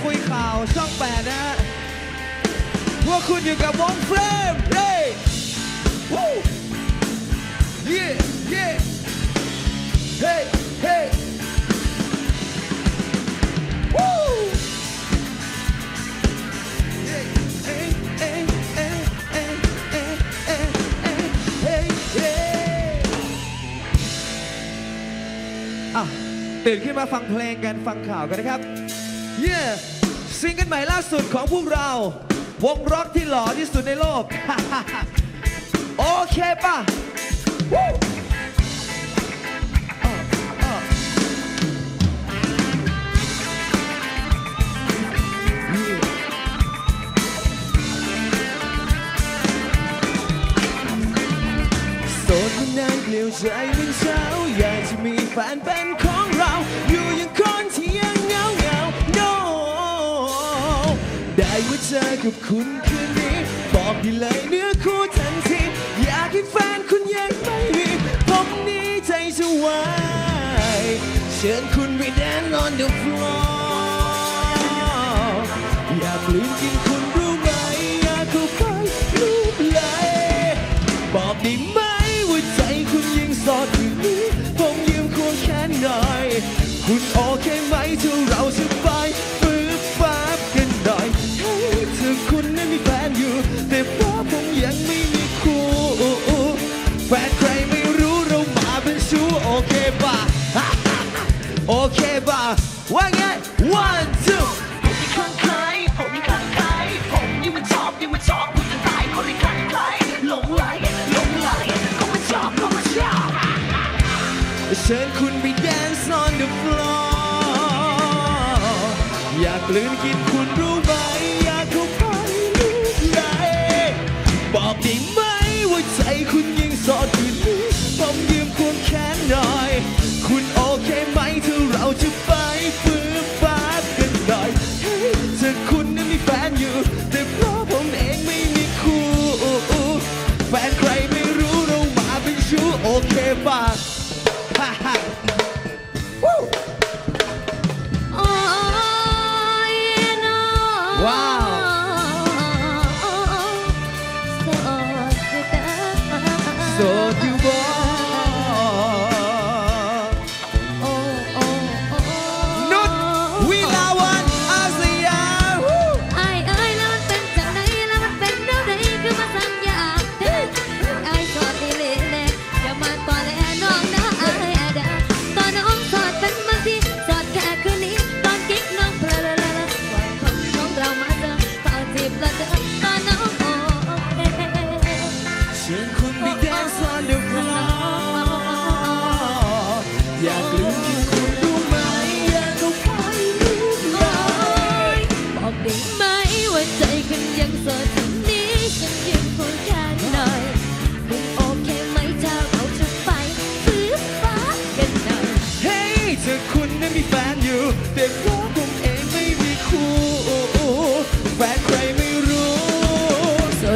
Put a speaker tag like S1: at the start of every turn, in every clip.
S1: คุยข่าวช่องแปดนะฮะพวกคุณอยู่กับวงเฟรมเร่วู้เย่เย่เฮ้เฮ้วู้เย่เอ๊เอ๊เอ๊เอ๊เอ๊เอะตื่นขึ้นมาฟังเพลงกันฟังข่าวกันนะครับ เย้ซิงเกิลใหม่ล่าสุดของพวกเรา วงร็อกที่หล่อที่สุดในโลก โอเคป่ะโสดมานานเกลียวใจเป็นเช้าอยากจะมีแฟนเป็น กับคุณคืนนี้ บอกได้เลยเนื้อคู่ทันที อยากให้แฟนคุณยังไม่มีผมนี้ใจจะวายเชิญคุณไป dance on the floor อยากลืมกิน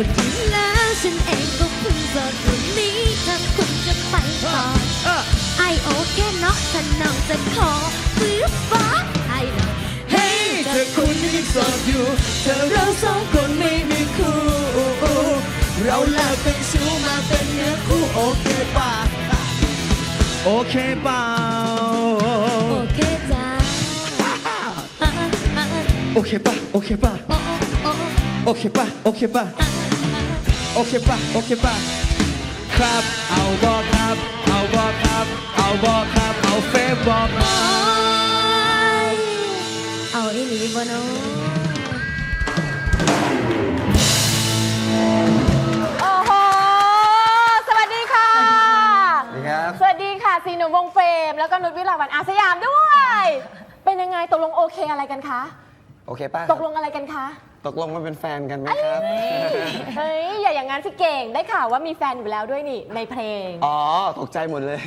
S2: ดอยู่แล้วฉันเองก็เพิ่งโสดอยู่นี้ถ้าคุณจะไปต่อ
S1: อะ
S2: ไอโอเคเนาะถ้าน้องจะขอฟื้นฟ้าให้หน่อย
S1: เฮ้ยถ้าคุณยังโสดอยู่ถ้าเราสองคนไม่มีคู่เราเลิกเป็นชู้มาเป็นเนื้อคู่โอเคป่ะโอเคเปล่า
S2: โอเคจ้าอะอะอะ
S1: โอเคป่ะโอเคป่ะ
S2: โอ้โอ้โอ้
S1: โอเคป่ะโอเคป่ะโอเคป่ะโอเคป่ะครับ เอาบอกครับ เอาบอกครับ เอาบอกครับ เอาเฟซบอก
S2: โอ้ยเอาอีหลีบ่เนาะ
S3: โอ้โห สวัสดีค่ะ
S1: สวัสดีครับ
S3: สวัสดีค่ะสีหนุ่มวงเฟรม แล้วก็นุชวิลาวันอาสยามด้วย เป็นยังไงตกลงโอเคอะไรกันคะ
S4: โอเคป่ะ
S3: ตกลงอะไรกันคะ
S4: ตกลงมาเป็นแฟนกันไหมครับ
S3: เฮ้ย อย่าอย่างนั้นสิเก่ง ได้ข่าวว่ามีแฟนอยู่แล้วด้วยนี่ ในเพลง
S4: อ๋อ ตกใจหมดเลย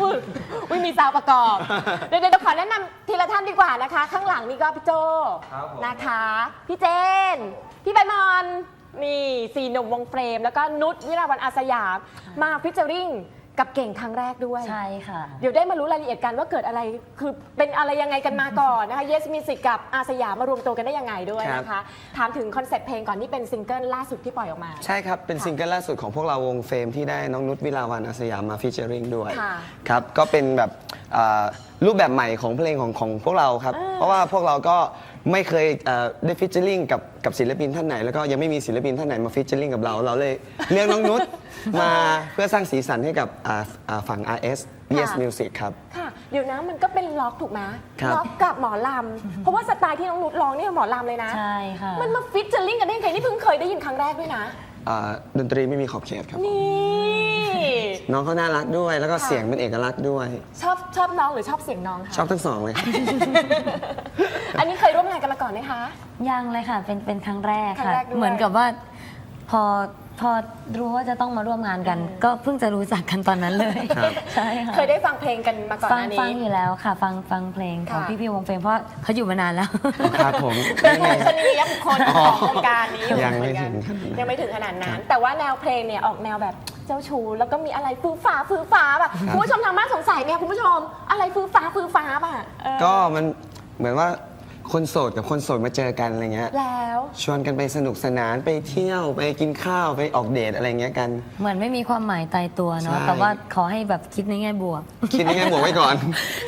S3: อุ๊ยอุ๊ยมีซาวประกอบ เดี๋ยวเดี๋ยวขอแนะนำทีละท่านดีกว่านะคะ ข้างหลังนี่ก็พี่โจ
S4: ครับผม
S3: นะคะ พี่เจน พี่ใบมอน นี่สี่หนุ่มวงเฟรม แล้วก็นุชวิราวันอาสยาม มาฟิชเจอริง กับเก่งครั้งแรกด้วย
S5: ใช่ค่ะ
S3: เดี๋ยวได้มารู้รายละเอียดกันว่าเกิดอะไร คือเป็นอะไรยังไงกันมาก่อนนะคะ Yes Music กับอาสยามมารวมตัวกันได้ยังไงด้วยนะคะ ถามถึงคอนเซ็ปต์เพลงก่อนนี่เป็นซิงเกิลล่าสุดที่ปล่อยออกมา
S4: ใช่ครับ เป็นซิงเกิลล่าสุดของพวกเราวงเฟรมที่ได้น้องนุชวิลาวันอาสยามมาฟีเจอริงด้วย
S3: ค่ะ
S4: ครับ ก็เป็นแบบอ่ารูปแบบใหม่ของเพลงของของพวกเราครับ เพราะว่าพวกเราก็ ไม่เคยเอ่อได้ฟีเจอริงกับกับศิลปินท่านไหน แล้วก็ยังไม่มีศิลปินท่านไหนมาฟีเจอริงกับเรา เราเลยเรียกน้องนุช มาเพื่อสร้างสีสันให้กับอ่าอ่าฝั่ง RS Yes
S3: ค่ะ
S4: Music ครับ
S3: ค่ะ เดี๋ยวนะมันก็เป็นล็อกถูกไหม
S4: ครับ
S3: ล็อกกับหมอลำ เพราะว่าสไตล์ที่น้องนุชร้องนี่หมอลำเลยนะ
S5: ใช่ค่ะ
S3: มันมาฟิชเจอริงกันได้ยังไงนี่เพิ่งเคยได้ยินครั้งแรกด้วยนะ
S4: อ่าดนตรีไม่มีขอบเขตครับ
S3: นี่
S4: น้องเขาน่ารักด้วย แล้วก็เสียงเป็นเอกลักษณ์ด้วย
S3: ชอบชอบน้องหรือชอบเสียงน้องคะ
S4: ชอบทั้งสองเลยครับ
S3: อันนี้เคยร่วมงานกันมาก่อนไหมคะ
S5: ยังเลยค่ะ เป็นเป็นครั้งแรก
S3: ครั้
S5: ค่ะ
S3: งแรกด้วย
S5: เหมือนกับว่า พอพอรู้ว่าจะต้องมาร่วมงานกัน ก็เพิ่งจะรู้จักกันตอนนั้นเลย
S4: ครับ
S5: ใช่ค่ะ
S3: เคยได้ฟังเพลงกันมาก่อนห
S5: ฟัง
S3: น้า
S5: ฟัง
S3: นี้
S5: อยู่แล้วค่ะ ฟังฟังเพลงของ
S3: ค่ะ
S5: พี่พี่ๆวงเฟรมเพราะเขาอยู่มานานแล้ว
S4: ครับผม
S3: เป็นผู้ชนียบุคคลของวงการนี้อยู่
S4: ยังไม่
S3: เหอนกัน
S4: ถึงขนาดนั้น
S3: ยังไม่ถึงขนาดนั้น แต่ว่าแนวเพลงเนี่ยออกแนวแบบ เจ้าชู้แล้วก็มีอะไรฟื้ฟ้าฟื้ฟ้าแบบคุณผู้ชมทางบ้านสงสัยไหมคะคุณผู้ชมอะไรฟื้ฟ้าฟื้ฟ้าป่ะเออ
S4: ก็มันเหมือนว่า คนโสดกับคนโสดมาเจอกันอะไรเงี้ย
S3: แล้ว
S4: ชวนกันไปสนุกสนานไปเที่ยวไปกินข้าวไปออกเดทอะไรเงี้ยกัน
S5: เหมือนไม่มีความหมายตายตัวเนาะ
S4: ใช่
S5: แต่ว่าขอให้แบบคิดในแง่บวก
S4: คิดยังไงบอกไว้ก่อน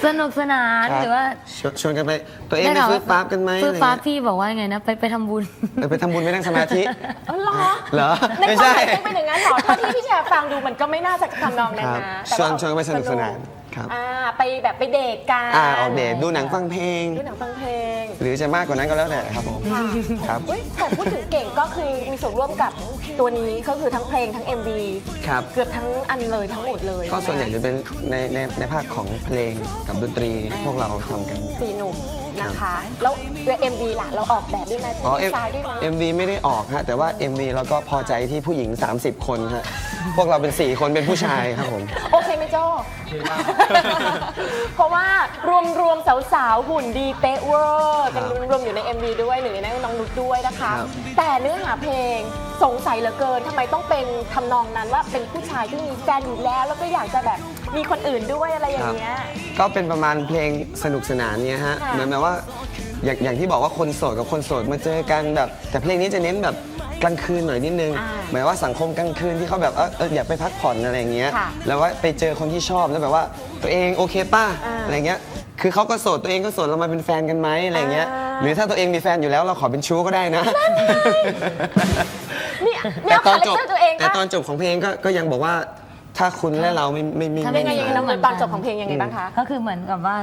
S5: สนุกสนาน
S4: ครับ
S5: หรือว่า
S4: ชวนชวนกันไปตัวเองไป
S5: ด้ข่ว
S4: ฟื้นฟ้ากันไหม
S5: ฟื้
S4: อะ
S5: น
S4: ไร
S5: ฟ้า
S4: เงี้ย
S5: พี่บอกว่าไงนะ ไปไปทำบุญ
S4: เออไปทำบุญไปนั่งสมาธิ
S3: เออเหรอ
S4: เหรอ
S3: ใน
S4: ไม่
S3: ความ
S4: ใช่
S3: หมายเป็นอย่างนั้นเหรอเท่าที่พี่แชร์ฟังดูมันก็ไม่น่าจะทำนองนั้น
S4: ครับ
S3: นะ
S4: ชวนชวนกันไปสนุกสนาน ครับ
S3: อ่าไปแบบไปเดทกัน
S4: อ่าออกเดทดูหนังฟังเพลง
S3: ดูหนังฟังเพลง
S4: หรือจะมากกว่านั้นก็แล้วแต่ครับผม
S3: ค่ะ
S4: ครับ
S3: อุ๊ยแต่พูดถึงเก่งก็คือมีส่วนร่วมกับตัวนี้ก็คือทั้งเพลงทั้ง MV
S4: ครับ
S3: เกือบทั้งอันเลยทั้งหมดเลย
S4: ก็ส่วนใหญ่จะเป็นในในในภาคของเพลงกับดนตรีพวกเราทำกัน
S3: สี่หนุ่มนะคะ แล้วเอ็มวีล่ะเราออกแบบด้วยไหม
S4: อ๋อ
S3: ดีไซน์ด้วยไหม
S4: MV ไม่ได้ออกฮะแต่ว่า MV เราก็พอใจที่ผู้หญิง 30 คนฮะ พวกเราเป็น 4 คนเป็นผู้ชายครับผม
S3: โอเคไหมโจ้เพราะว่ารวมรวมสาวๆ หุ่นดีเป๊ะเวอร์กันรวมๆอยู่ใน MV ด้วยหนึ่งในนั้นน้องนุชด้วยนะคะ
S4: ครับ
S3: แต่เนื้อหาเพลงสงสัยเหลือเกินทำไมต้องเป็นทำนองนั้นว่าเป็นผู้ชายที่มีแฟนอยู่แล้ว แล้วก็อยากจะแบบมีคนอื่นด้วยอะไรอย่างเงี้ย
S4: ก็เป็นประมาณเพลงสนุกสนานเนี่ยฮะ
S3: ค่ะ
S4: เหมือนแบบว่าอย่างอย่างที่บอกว่าคนโสดกับคนโสดมาเจอกันแบบ แต่เพลงนี้จะเน้นแบบ กลางคืนหน่อยนิดนึง
S3: อ่า
S4: หมายว่าสังคมกลางคืนที่เขาแบบเออเอออยากไปพักผ่อนอะไรอย่างเงี้ย
S3: ค่ะ
S4: แล้วว่าไปเจอคนที่ชอบแล้วแบบว่าตัวเองโอเคป่ะ
S3: อ่า
S4: อะไรเงี้ยคือเขาก็โสดตัวเองก็โสดเรามาเป็นแฟนกันไหมอะไรเงี้ย
S3: อ่า
S4: หรือถ้าตัวเองมีแฟนอยู่แล้วเราขอเป็นชู้ก็ได้นะ
S3: นี่แน
S4: แต่
S3: ว
S4: ตอ
S3: คานแรค
S4: จบ
S3: เตอร์ตัวเอง
S4: แต่
S3: ปะ
S4: ตอนจบของเพลงก็ก็ยังบอกว่าถ้าคุณและเราไม่ไม่ไม่
S5: ทำ
S4: ไม่
S3: ยังไงยังไง
S4: มี
S3: เราเหมือนตอนจบของเพลงยังไงบ้างคะ
S5: ก็คือเหมือนกับว่า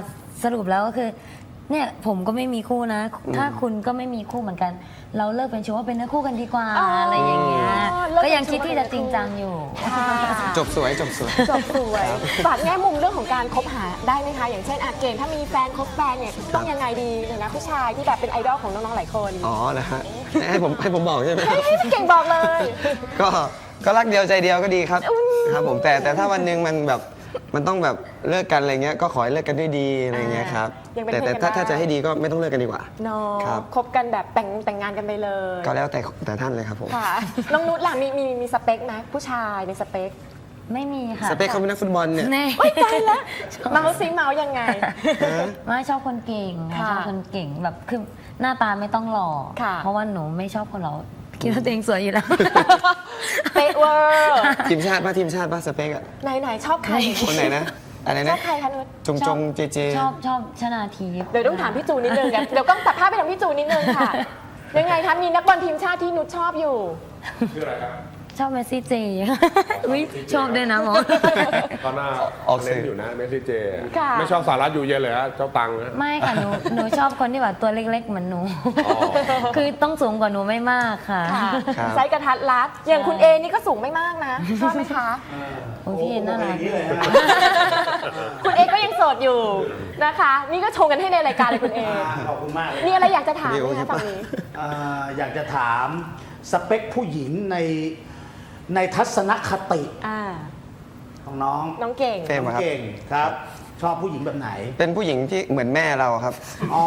S5: สรุปแล้วก็คือ เนี่ยผมก็ไม่มีคู่นะ ถ้าคุณก็ไม่มีคู่เหมือนกัน เราเลิกเป็นชู้ว่าเป็นเนื้อคู่กันดีกว่า
S3: อ๋ออ
S5: อะไรอย่างเงี้ย
S3: เลิกเป็น
S5: ก็ยังคิดที่จะจริงจังอยู่
S3: ค่ะ
S4: จบสวยจบสวย
S3: จบสวยฝากแง่มุมเรื่องของการคบหาได้ไหมคะ อย่างเช่นอาเกณฑ์ถ้ามีแฟนคบแฟนเนี่ยต้องยังไงดีเนี่ยนะผู้ชายที่แบบเป็นไอดอลของน้องๆหลายคน
S4: อ๋อนะฮะให้ผมให้ผมบอกใช่ไหม
S3: ให้ให้พี่เก่งบอกเลย
S4: ก็ก็รักเดียวใจเดียวก็ดีครับครับผมแต่แต่ถ้าวันหนึ่งมันแบบ มันต้องแบบเลิกกันอะไรเงี้ยก็ขอให้เลิกกันด้วยดีอะไรเงี้ยครับ
S3: ยังเป็น
S4: แต่
S3: เพื่
S4: แต่
S3: อนกัน
S4: ถ้า
S3: ได้
S4: ถ้าจะให้ดีก็ไม่ต้องเลิกกันดีกว่า
S3: เนาะ
S4: ครับ
S3: คบกันแบบแต่งแต่งงานกันไปเลย
S4: ก็แล้วแต่แต่ท่านเลยครับผม
S3: ค่ะ น้องนุชล่ะมีมีมีสเปคไหมผู้ชายในสเปค
S5: ไม่มีค่ะ
S4: สเปคเขาเป็นนักฟุตบอลเนี่ย
S5: แน่
S3: ใจแล้วเมาส์ซิเมาส์ยังไง
S5: ไม่ชอบคนเก่งค่ะ
S3: ค่ะ
S5: ชอบคนเก่งแบบคือหน้าตาไม่ต้องหล่อ
S3: ค่ะ
S5: เพราะว่าหนูไม่ชอบคนหล่อ คิดว่าตัวเองสวยอยู่แล้ว
S3: เป๊ะเวอร์
S4: ทีมชาติป่ะทีมชาติป่ะสเปคอะ
S3: ไหนไหนชอบใคร
S4: คนไหนนะอะไร
S3: ชอ
S4: นะ
S3: บใครคะนุช
S4: จงจงเจเจ
S5: ชอบชอบชนาทีฟ
S3: เดี๋ยวต้องถามพี่จูนนิดนึงเดี๋ยวเดี๋ยวต้องตัดภาพไปทางพี่จูนนิดนึงค่ะ ยังไงคะมีนักบอลทีมชาติที่นุชชอบอยู่
S5: ชอบเมสซี่เจอุ้ยชอบด้วยนะหมอ
S6: ตอนหน้า
S4: ออกสื่
S6: เน้
S4: อ
S6: นอยู่นะเมสซี่เจ
S3: ค่ะ
S6: ไม่ชอบสารัตอยู่เย็นเลยฮะเจ้าตังค์นะ
S5: ไม่ค่ะหนูหนูชอบคนที่แบบตัวเล็กๆเหมือนหนูคือต้องสูงกว่าหนูไม่มากค่ะ
S3: ค่ะ
S4: ครับ
S3: ไซส์กระทัดรัด อย่างคุณเอนี่ก็สูงไม่มากนะชอบไหมคะ
S5: โอ้ยพี่น่ารัก
S3: คุณเอก็ยังโสดอยู่นะคะ นี่ก็โชว์กันให้ในรายการเลยคุณเอ
S7: ขอบคุณมากเลย
S3: มีอะไรอยากจะถาม
S4: เดี๋ยว
S3: ไหมคะฝั่งนี้
S7: เอ่ออยากจะถามสเปคผู้หญิงใน ในทัศนคติ
S3: อ่า
S7: ของน้อง
S3: น้องเก่ง
S4: เฟรม
S7: น้อง
S4: ครับ
S7: เก่งครับชชอบผู้หญิงแบบไหน
S4: เป็นผู้หญิงที่เหมือนแม่เราครับ
S7: อ๋อ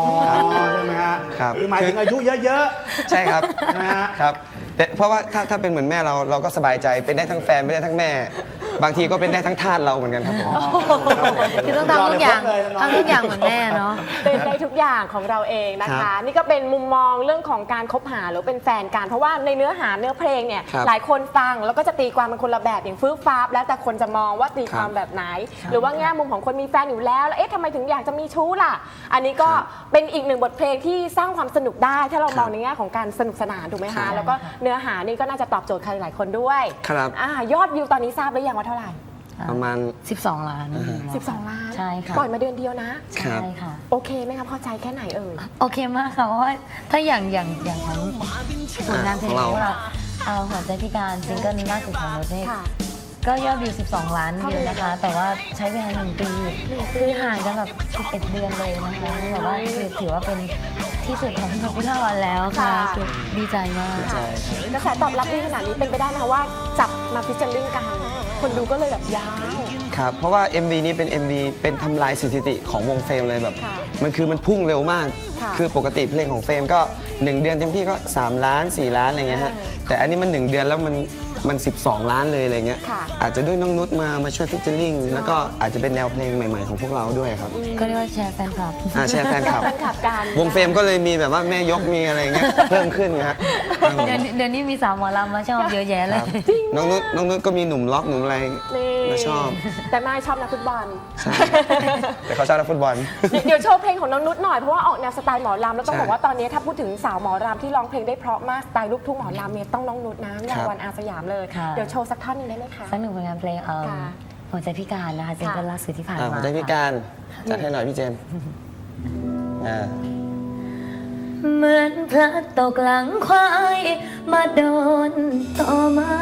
S7: ใช่ไหมฮะ
S4: ครับ
S7: คือหมายถึงอายุเยอะ
S4: ใช่ครับ
S7: นะฮะ
S4: ครับแต่เพราะว่าถ้าถ้าเป็นเหมือนแม่เราเราก็สบายใจเป็นได้ทั้งแฟนเป็นได้ทั้งแม่ บางทีก็เป็นได้ทั้งทาสเราเหมือนกันครับผม
S5: คือต้องทำทุกอย่าง
S7: รอเลยน้อง
S5: ทำทุกอย่างเหมือนแม่เนาะ
S3: เป็นได้ทุกอย่างของเราเองนะ
S4: ครั
S3: คะ
S4: บ
S3: นี่ก็เป็นมุมมองเรื่องของการคบหาหรือเป็นแฟนกันเพราะว่าในเนื้อหาเนื้อเพลงเนี่ย
S4: ครับ
S3: หลายคนฟังแล้วก็จะตีความเป็นคนละแบบอย่างฟื้นฟ้าบแล้วแต่คนจะมองว่าตีความ
S4: ครับ
S3: แบบไหน หรือว่าแง่มุมของคนมีแฟนอยู่แล้วแล้วเอ๊ะทำไมถึงอยากจะมีชู้ล่ะ อันนี้ก็เป็นอีกหนึ่งบทเพลงที่สร้างความสนุกได้ ถ้าเรา
S4: ครับ
S3: มองในแง่ของการสนุกสนานถูกไหม
S4: ครั
S3: คะ
S4: บ
S3: แล้วก็เนื้อหานี่ก็น่าจะตอบโจทย์ใครหลายคนด้วย
S4: ครับ
S3: อ่ายอดวิวตอนนี้ทราบหรือยังว่าเท่าไหร่
S4: ประมาณ
S5: 12 ล้านวิวแล้ว
S3: 12 ล้าน
S5: ใช่ค่ะ
S3: ปล่อยมาเดือนเดียวนะ
S4: ครั
S5: ใช่
S4: บ
S5: ค่ะ
S3: โอเคไหมคะพอใจแค่ไหนเอ่ย
S5: โอเคมากค่ะเพราะว่าถ้าอย่างอย่างอย่างทั้งผลงานเพลง
S4: ของเรา
S5: ของเราเอาหัวใจพิการซิงเกิลล่าสุดของเราเนี่ย
S3: ค่ะ
S5: ก็ยอดวิว 12 ล้านวิวนะคะ แต่ว่าใช้เวลาหนึ่งปีคือห่างกันแบบ11เดือนเลยนะคะแบบว่าคือถือว่าเป็นที่สุดของพิธาวันแล้วค่ะ
S3: ค่ะ
S5: คือดีใจมาก
S4: ใช่
S3: กระแสตอบรับดีขนาดนี้เป็นไปได้ไหมคะว่าจับมาฟิชเชอร์ลิงกัน คนดูก็เลยแบบยาว
S4: ครับ เพราะว่า MV นี้เป็น MV เป็นทำลายสถิติของวงเฟรมเลยแบบ
S3: ค่ะ
S4: มันคือมันพุ่งเร็วมาก
S3: ค่ะ
S4: คือปกติเพลงของเฟรมก็ 1 เดือนเต็มที่ก็ 3 ล้าน 4 ล้านอะไรเงี้ยฮะ แต่อันนี้มัน 1 เดือนแล้วมัน มัน 12 ล้านเลยอะไรเงี้ย
S3: ค่ะ
S4: อาจจะด้วยน้องนุชมามาช่วยฟิชเจอริงแล้วก็อาจจะเป็นแนวเพลงใหม่ ๆ ของพวกเราด้วยครับ
S5: ก็เรียกว่าแชร์แฟนคลับ
S4: อ่าแชร์แฟนคลับ
S3: แฟนคลับกัน
S4: วงเฟรมก็เลยมีแบบว่าแม่ยกมีอะไรเงี้ย เพิ่มขึ้นนะฮะครับผม
S5: เดี๋ยวนี้เดี๋ยวนี้มีสาวหมอลำมาชอบเยอะแยะเล
S4: ค
S5: ย
S4: รับน้องนุชน้องนุชก็มีหนุ่มล็อกหนุ่มอะไร
S3: นี่
S4: มาชอบ
S3: แต่ไม่ชอบนักฟุตบอล
S4: ใช่แต่เขาชอบนักฟุตบอล
S3: เดี๋ยวโชว์เพลงของน้องนุชหน่อยเพราะว่าออกแนวสไตล์หมอลำแล้วต้อง
S4: ใช่
S3: บอกว่าตอนนี้ถ้าพูดถึงสาวหมอลำที่ร้องเพลงได้เพราะมากสไตล์ลูกทุ่งหมอลำเนี่ยต้องน้องนุชนะ
S4: ค
S3: ยา
S4: รับ
S3: วันอาสยามเลย
S5: ค่ะ
S3: เดี๋ยวโชว์สักท่อนหนึงได้ไหมคะ
S5: สักหนึ่งผลงานเพลงเอ่อ
S3: ค่ะ
S5: หัวใจพิการนะคะซิงเกิลล่าสุดที่ผ่าน
S4: อ่า
S5: มา
S4: หัวใจพิ
S5: ค่ะ
S4: การจัดให้หน่อยพี่เจนอ่า
S5: เหมือนพระตกหลังควาย มาโดนต่อไม้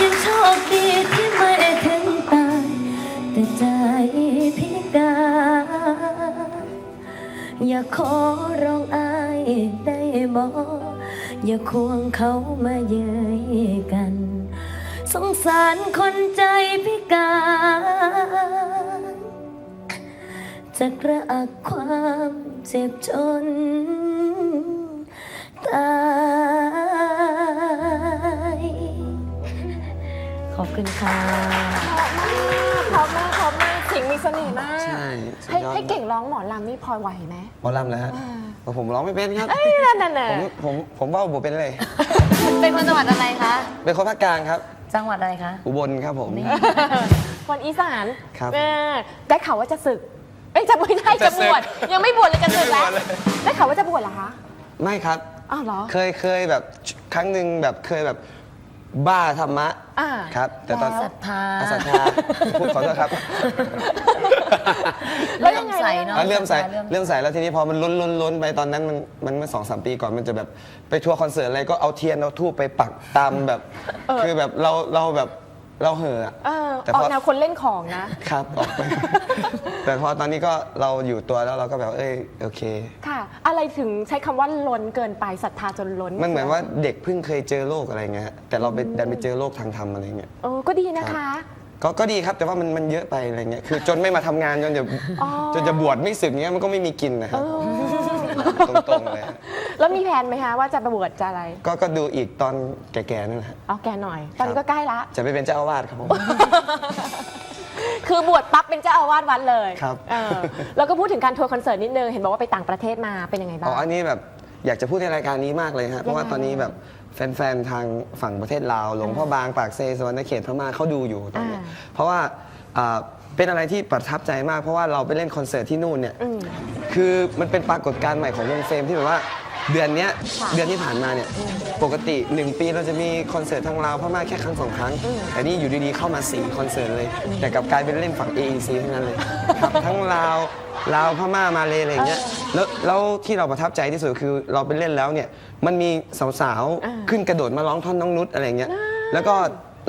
S5: ยังโชคดีที่ไม่ถึงตายแต่ใจพิการ อย่าขอร้องอายได้บอก อย่าควงเขามาเย้ยกัน สงสารคนใจพิการจะกระอักความเจ็บจนตายขอบคุณค่ะ
S3: เพราะมากเพราะมากเสียงมีเสน่ห์มาก
S4: ใช่สุด
S3: ให้
S4: ยอด
S3: ให้เก่งร้องหมอลำนี่พอไหวไหม
S4: หมอลำแล้วฮะ ผมร้องไม่เป็นครับ
S3: เอ้ยนั่นน่ะน่ะ
S4: ผมผมผมว่าผมเป็นเลย
S5: เป็นคนจังหวัดอะไรคะ
S4: เป็นคนภาคกลางครับ
S5: จังหวัดอะไรคะ
S4: อุบลครับผม
S3: คนอีสาน
S4: ครับ
S3: แม่ได้ข่าวว่าจะศึก เอ้ยจะไม่ใช่
S4: จะ
S3: จะ
S4: ศึ
S3: บ
S4: ก
S3: วชยังไม่บวชเลยจะศึกแล้ว
S4: ยังไม่บวชเลย
S3: ได้ข่าวว่าจะบวชเหรอคะ
S4: ไม่ครับ
S3: อ้าวเหรอ
S4: เคยเคยแบบครั้งหนึ่งแบบเคยแบบ บ้าธรรมะ
S3: อ่า
S4: ครับ แต่ตอน
S5: ศรัทธา
S4: อะศรัทธาพูดขอโทษครับ
S3: แล้วยังไง
S5: เลื่อมใสเนอะ
S4: แล้วเริ่มใส่
S5: เริ่ม
S4: เริ่มใส่แล้วทีนี้พอมันล้นล้นล้นไปตอนนั้นมันมันเมื่อสองสามปีก่อนมันจะแบบไปทัวร์คอนเสิร์ตอะไรก็เอาเทียนเอาทูบไปปักตามแบบ คือแบบเราเราแบบ เราเห่อะอะ
S3: เออ
S4: แต่
S3: ออก
S4: พอ
S3: แนวคนเล่นของนะ
S4: ครับออกไป แต่พอตอนนี้ก็เราอยู่ตัวแล้วเราก็แบบเอ้ยโอเค
S3: ค่ะ อะไรถึงใช้คำว่าล้นเกินไปศรัทธาจนล้น
S4: มันเหมือนว่าเด็กเพิ่งเคยเจอโลกอะไรเงี้ยฮะแต่เราไปดันไปเจอโลกทางธรรมอะไรเงี้ย
S3: โอ้ก็ดีนะคะ
S4: ก็ก็ดีครับแต่ว่ามันมันเยอะไปอะไรเงี้ยคือจนไม่มาทำงานจนจะ
S3: อ๋อ
S4: จนจะบวชไม่สึกเงี้ยมันก็ไม่มีกินนะครับ ตรงๆเลยฮะ
S3: แล้วมีแผนไหมคะว่าจะไปบวชจะอะไร
S4: ก็ก็ดูอีกตอนแก่ๆนั่นแหละฮะ
S3: เอาแกหน่อย ตอนนี้ก็ใกล้ละ
S4: จะไปเป็นเจ้าอาวาสครับผม
S3: คือบวชปั๊บเป็นเจ้าอาวาสวัดเลย
S4: ครับ
S3: เออแล้วก็พูดถึงการทัวร์คอนเสิร์ตนิดนึง เห็นบอกว่าไปต่างประเทศมาเป็นยังไงบ้า
S4: อ๋องอันนี้แบบอยากจะพูดในรายการนี้มากเลยฮะ เพราะว่าตอนนี้แบบแฟนๆ ทางฝั่งประเทศลาว หลวงพ่อบางปากเซสวรรณเขตพม่าเขาดูอยู่ตอนเนี้ย
S3: อ่า
S4: เพราะว่าอ่า เป็นอะไรที่ประทับใจมากเพราะว่าเราไปเล่นคอนเสิร์ตที่นู่นเนี่ย
S3: อืม
S4: คือมันเป็นปรากฏการณ์ใหม่ของวงเฟรมที่แบบว่าเดือนเนี้ย
S3: ค่ะ
S4: เดือนที่ผ่านมาเนี่ยปกติ 1 ปีเราจะมีคอนเสิร์ตทางลาวพม่าแค่ครั้งสองครั้ง แต่นี่อยู่ดีๆเข้ามา4คอนเสิร์ตเลย แต่กลับกลายเป็นเล่นฝั่ง AEC ทั้งนั้นเลยครับทั้งลาวลาวพม่ามาเลยอะไรอย่างเงี้ยแล้วแล้วที่เราประทับใจที่สุดคือเราไปเล่นแล้วเนี่ยมันมีสาว
S3: อ่า
S4: ๆขึ้นกระโดดมาร้องท่อนน้องนุชอะไรอย่างเงี้ยแล้วก็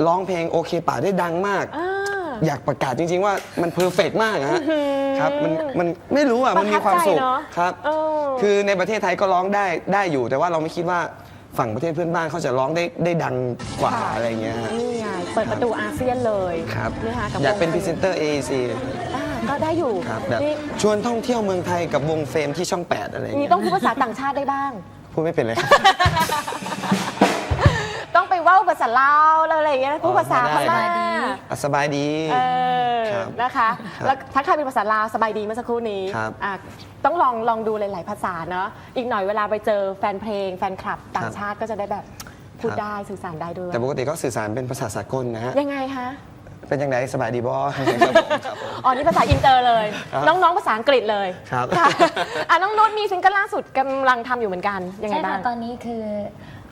S4: ร้องเพลงโอเคป่าได้ดังมาก
S3: อ่า
S4: อยากประกาศจริง ๆ ว่ามันเพอร์เฟกมากอะฮะครับมันมันไม่รู้อะมันมีความสุข
S3: ประทับใจเนอะ
S4: ครับ
S3: เออ
S4: คือในประเทศไทยก็ร้องได้ได้อยู่ แต่ว่าเราไม่คิดว่าฝั่งประเทศเพื่อนบ้านเขาจะร้องได้ได้ดังกว่า
S3: ค่ะ
S4: อะไรเงี้ยฮะ
S3: นี่ไงเปิดประตูอาเซียนเลย
S4: ครับ
S3: นะคะกับ
S4: อยากเป็น
S3: วง
S4: พรีเซนเตอร์ AAC
S3: อ่าก็ได้อยู่
S4: ครับแบบ
S3: นี่
S4: ชวนท่องเที่ยวเมืองไทยกับวงเฟรมที่ช่อง 8 อะไร
S3: นี่
S4: เงี้ย
S3: ต้องพูดภาษาต่างชาติได้บ้าง
S4: พูดไม่เป็นเลยครับ
S3: ต้องไปเว่าภาษาลาวแล้วอะไรอย่างเงี้ยพูดภาษาพ
S4: ได้
S3: ม่า
S4: อะสบายดี
S3: เออ
S4: ครับ
S3: นะคะ
S4: ครับ
S3: แล้วทักทายเป็นภาษาลาวสบายดีเมื่อสักครู่นี้
S4: ครับ
S3: อะต้องลองลองดูหลาย ๆ ภาษาเนาะอีกหน่อยเวลาไปเจอแฟนเพลง แฟนคลับต่างชาติก็จะได้แบบพูด
S4: ครับ
S3: ได้สื่อสารได้ด้วย
S4: แต่ปกติก็สื่อสารเป็นภาษาสากลนะฮะ
S3: ยังไงคะ
S4: เป็นยังไงสบายดีบอครับผมครับผม
S3: อ๋อนี่ภาษาอินเตอร์เลย
S4: ครับ
S3: น้องๆภาษาอังกฤษเลย
S4: ครับะ
S3: อะน้องนุชมีซิงเกิลล่าสุดกำลังทำอยู่เหมือนกันยังไง
S5: ใช่
S3: บ้า
S5: ค่ะ
S3: ง
S5: ตอนนี้คือ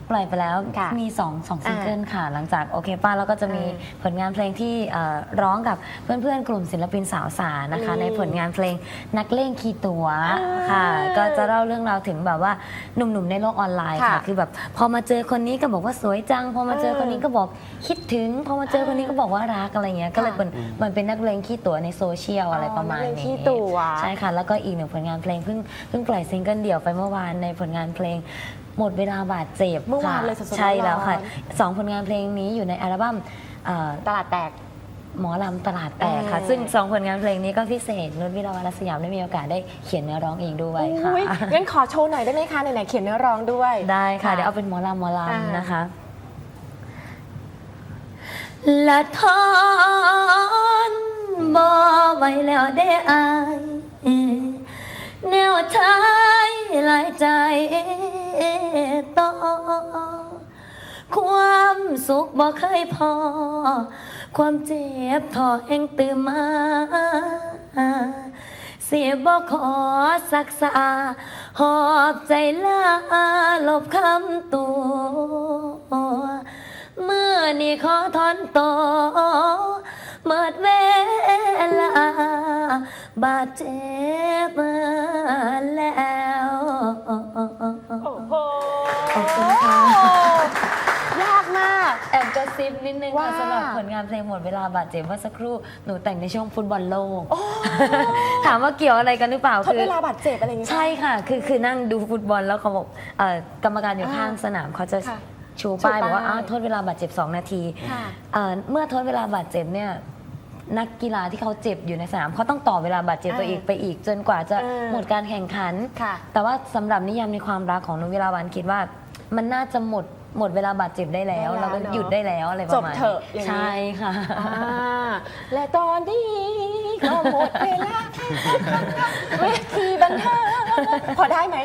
S5: ปล่อยไปแล้ว
S3: ค่ะ
S5: มี2องสองซิงเกิลค่ะ หลังจากโอเคป้าแล้วก็จะมี
S3: อืม
S5: ผลงานเพลงที่เอ่อร้องกับเพื่อนๆ กลุ่มศิลปินสาวสานะคะ
S3: อืม
S5: ในผลงานเพลงนักเล่งคีตัว
S3: อ่า
S5: ค่ะก็จะเล่าเรื่องราวถึงแบบว่าหนุ่มๆในโลกออนไลน์ค่ะ
S3: ค่ะ
S5: คือแบบพอมาเจอคนนี้ก็บอกว่าสวยจัง พอมาเจอ
S3: เออ
S5: คนนี้ก็บอกคิดถึง พอมาเจอคนนี้ก็บอกว่ารักอะไรเงี้ยก็เลย
S3: ค่ะ
S5: เป็นมันเป็นนักเลงขี้ตัวในโซเชียลอะไรประมาณ
S3: นักเลง
S5: นี้
S3: ขี้ตั๋ว
S5: ใช่ค่ะ แล้วก็อีกหนึ่งผลงานเพลงเพิ่งเพิ่งปล่อยซิงเกิลเดี่ยวไปเมื่อวานในผลงานเพลง หมดเวลาบาดเจ็บ
S3: เมื่อวาน
S5: ค่ะ
S3: เลยสดๆ
S5: ใช่แล้วค่ะ
S3: ร้อน
S5: สองผลงานเพลงนี้อยู่ในอัลบั้มเอ่อ
S3: ตลาดแตก
S5: หมอลำตลาดแตกค่ะ
S3: เออ
S5: ซึ่งสองผลงานเพลงนี้ก็พิเศษนุชวิลาวันสยามได้มีโอกาสได้เขียนเนื้อร้องเองด้วยค่ะ
S3: อุ๊ยงั้นขอโชว์หน่อยได้ไหมคะไหนๆเขียนเนื้อร้องด้วย
S5: ได้ค่ะเดี๋ยวเอาเป็นหมอลำหมอ
S3: อ่า
S5: ลำนะคะ ละทอนบ่ไหวแล้วได้อาย แนวทายหลายใจ ต่อ ความสุขบ่เคยพอ ความเจ็บทอแองตื่นมาเสียบ่ขอสักษา หอบใจลาลบคำตัว เมื่อนี้ขอถอนตัวเมิดเวลา บาดเจ็บมาแล้ว
S3: โอ้โห
S5: ขอบคุณค่ะ
S3: ยากมาก
S5: แอบกระซิบนิดนึง
S3: ว่า
S5: ค่ะสำหรับผลงานเพลงหมดเวลาบาดเจ็บเมื่อสักครู่หนูแต่งในช่วงฟุตบอลโลก ถามว่าเกี่ยวอะไรกันหรือเปล่า
S3: ทดเวลาบาดเจ็บอะไรอย่างเงี้ย
S5: ใช่ค่ะ คือคือนั่งดูฟุตบอลแล้วเขาบอกเอ่อกรรมการอยู่ข้างสนามเขาจะ
S3: ค่ะ
S5: ชูป้าย
S3: ชูป้าย
S5: บอกว่าอ้าวโทษเวลาบาดเจ็บ 2 นาที
S3: ค่ะ
S5: เอ่อเมื่อโทษเวลาบาดเจ็บเนี่ยนักกีฬาที่เขาเจ็บอยู่ในสนามเขาต้องต่อเวลาบาดเจ็บตัว
S3: อ่า
S5: อีกไปอีก จนกว่าจะ
S3: เออ
S5: หมดการแข่งขัน
S3: ค่ะ
S5: แต่ว่าสำหรับนิยามในความรักของนุ้ยเวลาวันคิดว่า มันน่าจะหมด หมดเวลาบาดเจ็บได้แล้ว
S3: ได้แล้ว
S5: แล้วก็
S3: เนอะ
S5: หยุดได้แล้วอะไรประมาณ
S3: จบเถอะอย่างนี้
S5: ใช่ค่ะ
S3: อ่าและตอนนี้ก็หมดเวลาเวทีบันเทิงพอได้ไหม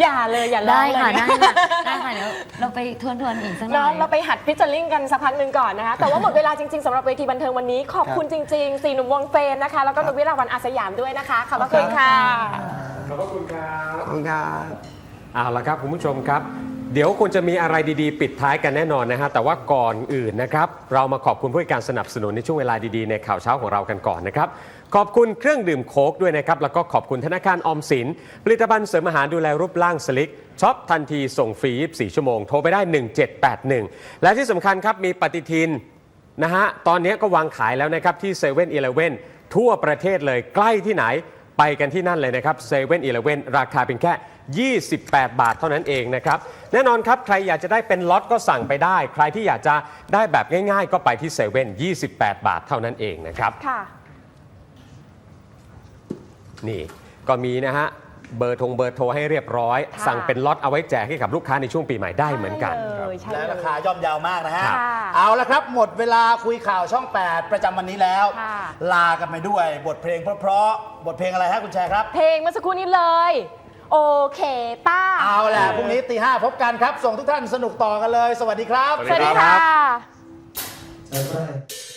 S3: อย่าเลยอย่าร้อ
S5: ได้
S3: งเลย
S5: ค่ะได้ค่ะได้ค่ะเดี๋ยวเราไปทวนทวนๆอีกสักหน่
S3: เนาะ
S5: อย
S3: เราไปหัดพิจาริงกันสักพักหนึ่งก่อนนะคะ แต่ว่าหมดเวลาจริง ๆสำหรับเวทีบันเทิงวันนี้ ขอบคุณจริงๆสี่หนุ่มวงเฟรมนะคะ แล้วก็นุกวิลาวันอาสยามด้วยนะคะ ขอบพระคุณค่ะ
S6: ขอบพระคุณครับ
S4: ขอบคุณครับ
S6: เอาละครับคุณผู้ชมครับ เดี๋ยวคงจะมีอะไรดีๆ ปิดท้ายกันแน่นอนนะฮะ แต่ว่าก่อนอื่นนะครับ เรามาขอบคุณผู้ให้การสนับสนุนในช่วงเวลาดีๆ ในข่าวเช้าของเรากันก่อนนะครับ ขอบคุณเครื่องดื่มโค้กด้วยนะครับ แล้วก็ขอบคุณธนาคารออมสิน ผลิตภัณฑ์เสริมอาหารดูแลรูปร่างสลิกช็อปทันทีส่งฟรี 24 ชั่วโมง โทรไปได้ 1781 และที่สำคัญครับมีปฏิทินนะฮะ ตอนนี้ก็วางขายแล้วนะครับที่7 e เ e ่ e อทั่วประเทศเลยใกล้ที่ไหนไปกันที่นั่นเลยนะครับ7 e เ e ่ e ราคาเป็นแค่ 28 บาทเท่านั้นเองนะครับ แน่นอนครับใครอยากจะได้เป็นล็อตก็สั่งไปได้ ใครที่อยากจะได้แบบง่ายๆ ก็ไปที่7 e เ e ่28 บาทเท่านั้นเองนะครับ
S3: ค่ะ นี่
S6: ก็มีนะฮะเบอร์ทงเบอร์โทรให้เรียบร้อย
S3: ค่ะ
S6: สั่งเป็นล็อตเอาไว้แจกให้กับลูกค้าในช่วงปีใหม่ได้เหมือนกัน
S3: ใช่เลยใช่
S7: และ
S3: เลย
S7: ราคาย่อมเยาวมากนะฮะ
S3: ค่ะ
S7: เอาละครับ หมดเวลาคุยข่าวช่อง 8 ประจำวันนี้แล้ว
S3: ค่ะ
S7: ลากันไปด้วย บทเพลงเพราะๆบทเพลงอะไรฮะคุณแชร์ครับ
S3: เพลงเมื่อสักครู่นี้เลย โอเคป้า
S7: เอาแหละพรุ่งนี้ตีห้าพบกันครับ ส่งทุกท่านสนุกต่อกันเลย สวัสดีครับ
S6: สวั
S3: สวัสดี
S6: ครั
S3: ค่ะ
S6: บ
S2: โ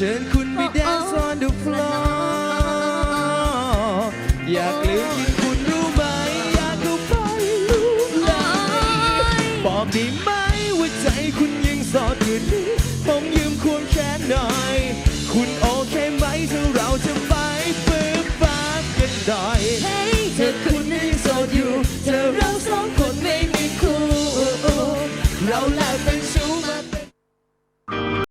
S2: เคเชิ
S1: ญคุ